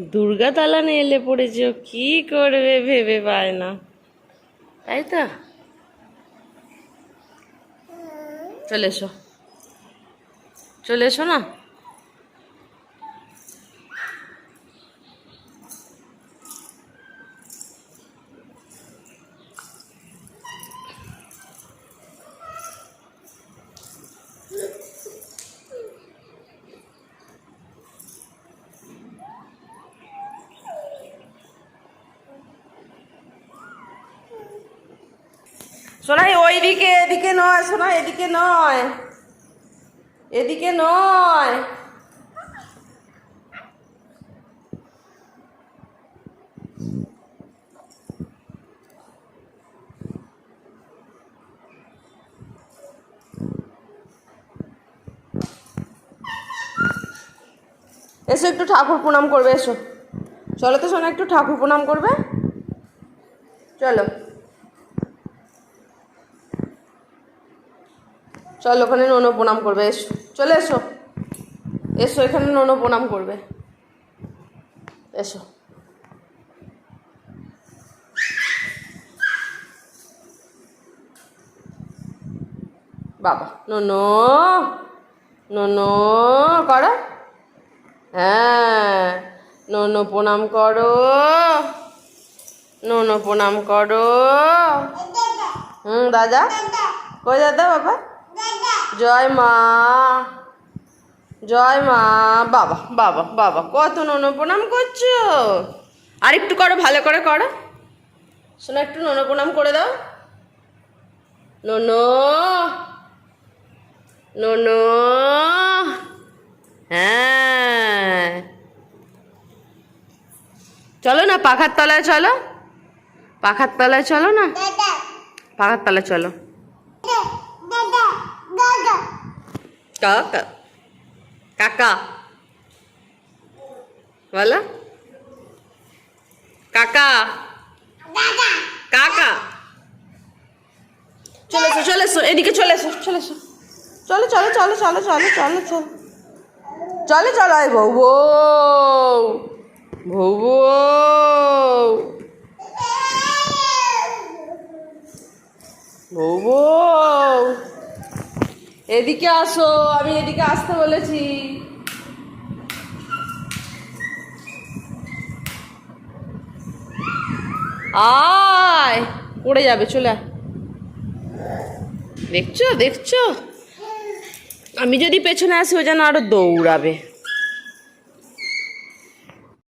দুর্গা দালানে এলে পড়েছ, কি করবে ভেবে পায় না। তাই তো? চলে এসো। চলে এসো না? সোনাই ওইদিকে এদিকে নয় সোনা এদিকে নয়। এদিকে নয়। এসো একটু ঠাকুর প্রণাম করবে, এসো। চলো তো শোনা একটু ঠাকুর প্রণাম করবে। চলো। চল ওখানে ননো প্রণাম করবে, এসো। চলে এসো। এসো, এখানে ননো প্রণাম করবে। এসো। বাবা, ননো ননো, করো। হ্যাঁ ননো, প্রণাম করো। ননো, প্রণাম করো। হুম, দাদা? কই দাদা বাবা? জয় মা। জয় মা। বাবা বাবা বাবা কত নন প্রণাম করছ? আর একটু করো ভালো করে করো। শোনো একটু নন প্রণাম করে দাও। ননো ননো হ্যাঁ। চলো না পাখার তলায় চলো। পাখার তলায় চলো না? পাখার তলায় চলো। কাকা কাকা বলো কাকা কাকা চলে এসো চলে এসো এদিকে চলে এসো চলে এসো চলো চলো চলো চলো চলো চলো চলো চলো চলো আয় বউ বউ বউ বউ বউ বউ এদিকে আসো, আমি এদিকে আসতে বলেছি। আয়, পড়ে যাবে, চলে দেখছ দেখছ? আমি যদি পেছনে আসি, ও যেন আরও দৌড়াবে।